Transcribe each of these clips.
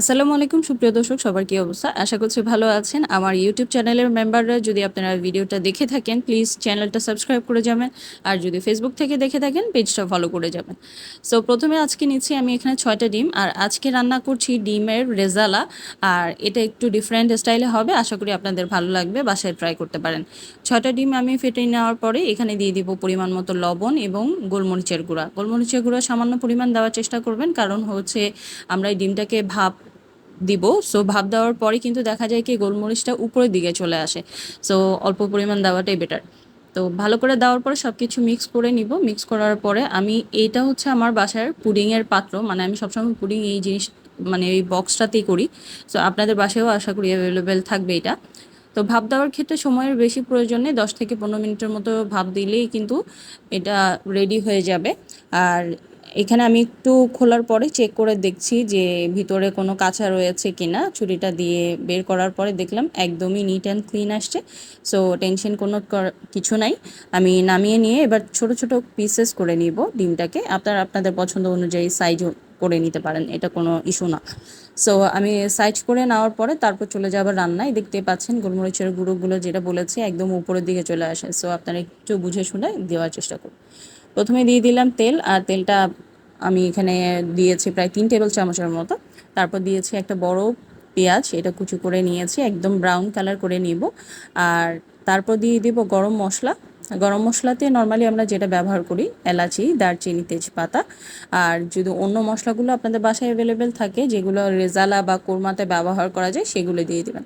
আসসালামু আলাইকুম, সুপ্রিয় দর্শক, সবার কি অবস্থা? আশা করছি ভালো আছেন। আমার ইউটিউব চ্যানেলের মেম্বাররা যদি আপনারা ভিডিওটা দেখে থাকেন প্লিজ চ্যানেলটা সাবস্ক্রাইব করে যাবেন। আর যদি ফেসবুক থেকে দেখে থাকেন পেজটা ফলো করে যাবেন। সো প্রথমে আজকে নিচ্ছি আমি এখানে ছয়টা ডিম। আর আজকে রান্না করছি ডিমের রেজালা। আর এটা একটু ডিফারেন্ট স্টাইলে হবে। আশা করি আপনাদের ভালো লাগবে। বাসায় ট্রাই করতে পারেন। ছয়টা ডিম আমি ফেটে নেওয়ার পরে এখানে দিয়ে দিব পরিমাণ মতো লবণ এবং গোলমরিচের গুঁড়া। গোলমরিচের গুঁড়া সামান্য পরিমাণ দেওয়ার চেষ্টা করবেন। কারণ হচ্ছে আমরা এই ডিমটাকে ভাপ দিব। সো ভাপ দেওয়ার পরে কিন্তু দেখা যায় কি গোলমরিচটা উপরের দিকে চলে আসে। সো অল্প পরিমাণ দেওয়াটাই বেটার তো, ভালো করে দেওয়ার পরে সব কিছু মিক্স করে নিব। মিক্স করার পরে আমি এটা হচ্ছে আমার বাসার পুডিংয়ের পাত্র। মানে আমি সবসময় পুডিং এই জিনিস মানে এই বক্সটাতেই করি। সো আপনাদের বাসায়ও আশা করি অ্যাভেলেবেল থাকবে এটা। তো ভাপ দেওয়ার ক্ষেত্রে সময়ের বেশি প্রয়োজন নেই দশ থেকে পনেরো মিনিটের মতো ভাপ দিলেই কিন্তু এটা রেডি হয়ে যাবে। আর এখানে আমি একটু খোলার পরে চেক করে দেখছি যে ভিতরে কোনো কাঁচা রয়েছে কিনা। ছুরিটা দিয়ে বের করার পরে দেখলাম একদমই নিট অ্যান্ড ক্লিন আসছে। সো টেনশন কোনো কিছু নাই। আমি নামিয়ে নিয়ে এবার ছোট ছোট পিসেস করে নিব ডিমটাকে। আপনার আপনাদের পছন্দ অনুযায়ী সাইজ করে নিতে পারেন, এটা কোনো ইস্যু না। সো আমি সাইজ করে নেওয়ার পরে তারপর চলে যাবার রান্নায়। দেখতে পাচ্ছেন গোলমরিচের গুঁড়োগুলো যেটা বলেছি একদম উপরের দিকে চলে আসে। সো আপনারা একটু বুঝে শুনে দেওয়ার চেষ্টা করুন। প্রথমে দিয়ে দিলাম তেল, আর তেলটা আমি এখানে দিয়েছি প্রায় তিন টেবিল চামচের মতো। তারপর দিয়েছি একটা বড় পেঁয়াজ, এটা কুচি করে নিয়েছি, একদম ব্রাউন কালার করে নিব। আর তারপর দিয়ে দিব গরম মশলা। গরম মশলাতে নর্মালি আমরা যেটা ব্যবহার করি, এলাচি, দারচিনি, তেজপাতা, আর যদি অন্য মশলাগুলো আপনাদের বাসায় অ্যাভেলেবেল থাকে, যেগুলো রেজালা বা কোরমাতে ব্যবহার করা যায়, সেগুলো দিয়ে দিবেন।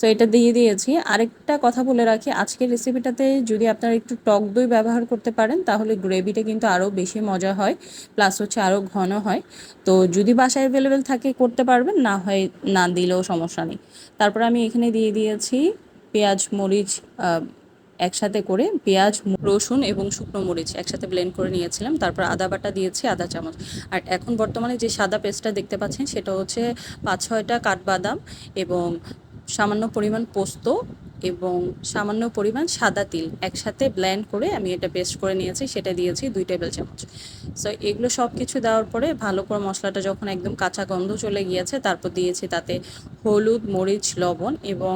সো এটা দিয়ে দিয়েছি। আরেকটা কথা বলে রাখি, আজকের রেসিপিটাতে যদি আপনারা একটু টক দই ব্যবহার করতে পারেন, তাহলে গ্রেভিটা কিন্তু আরও বেশি মজা হয় প্লাস হচ্ছে আরও ঘন হয়। তো যদি বাসায় অ্যাভেলেবেল থাকে, করতে পারবেন, না হয় না দিলেও সমস্যা নেই। তারপর আমি এখানে দিয়ে দিয়েছি পেঁয়াজ, মরিচ একসাথে করে পেঁয়াজ, রসুন এবং শুকনো মরিচ একসাথে ব্লেন্ড করে নিয়েছিলাম। তারপর আদা বাটা দিয়েছি আদা চামচ। আর এখন বর্তমানে যে সাদা পেস্টটা দেখতে পাচ্ছেন, সেটা হচ্ছে পাঁচ ছয়টা কাঠবাদাম এবং সামান্য পরিমাণ পোস্ত এবং সামান্য পরিমাণ সাদা তিল একসাথে ব্ল্যান্ড করে আমি এটা পেস্ট করে নিয়েছি, সেটা দিয়েছি দুই টেবিল চামচ। সো এগুলো সব কিছু দেওয়ার পরে ভালো করে মশলাটা যখন একদম কাঁচা গন্ধ চলে গিয়েছে, তারপর দিয়েছি তাতে হলুদ, মরিচ, লবণ এবং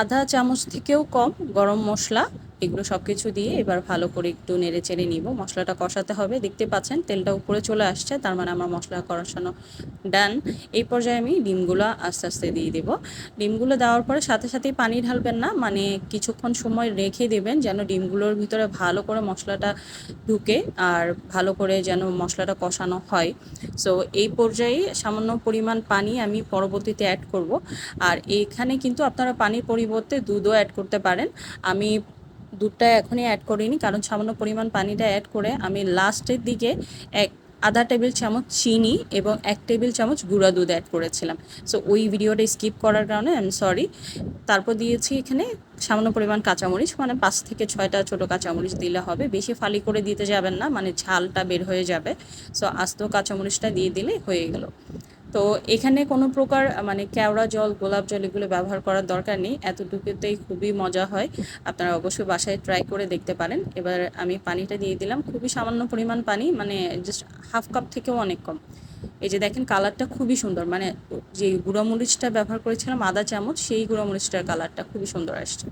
আধা চামচ থেকেও কম গরম মশলা এগুলো সব কিছু দিয়ে এবার ভালো করে একটু নেড়ে চেড়ে নিব। মশলাটা কষাতে হবে, দেখতে পাচ্ছেন তেলটা উপরে চলে আসছে, তার মানে আমার মশলা কষানো ডান। এই পর্যায়ে আমি ডিমগুলো আস্তে আস্তে দিয়ে দেব। ডিমগুলো দেওয়ার পরে সাথে সাথেই পানি ঢালবেন না মানে কিছুক্ষণ সময় রেখে দেবেন যেন ডিমগুলোর ভিতরে ভালো করে মশলাটা ঢুকে আর ভালো করে যেন মশলাটা কষানো হয়। সো এই পর্যায়ে সামান্য পরিমাণ পানি আমি পরবর্তীতে অ্যাড করব। আর এখানে কিন্তু আপনারা পানির পরিবর্তে দুধও অ্যাড করতে পারেন। আমি দুধটা এখনই অ্যাড করিনি, কারণ সামান্য পরিমাণ পানিটা অ্যাড করে আমি লাস্টের দিকে এক, আধা টেবিল চামচ চিনি এবং এক টেবিল চামচ গুঁড়া দুধ অ্যাড করেছিলাম। সো ওই ভিডিওটা স্কিপ করার কারণে আই এম সরি তারপর দিয়েছি এখানে সামান্য পরিমাণ কাঁচামরিচ মানে পাঁচ থেকে ছয়টা ছোটো কাঁচামরিচ দিলে হবে। বেশি ফালি করে দিতে যাবেন না মানে ঝালটা বের হয়ে যাবে। সো আস্ত কাঁচামরিচটা দিয়ে দিলে হয়ে গেল। তো এখানে কোনো প্রকার মানে কেওড়া জল, গোলাপ জল এগুলো ব্যবহার করার দরকার নেই। এতটুকুতেই খুবই মজা হয়। আপনারা অবশ্যই বাসায় ট্রাই করে দেখতে পারেন। এবার আমি পানিটা দিয়ে দিলাম। খুবই সামান্য পরিমাণ পানি মানে জাস্ট হাফ কাপ থেকেও অনেক কম। এই যে দেখেন কালারটা খুবই সুন্দর। মানে যে গুঁড়ো মরিচটা ব্যবহার করেছিলাম, আদা চামচ, সেই গুঁড়ো মরিচটার কালারটা খুবই সুন্দর আসছে।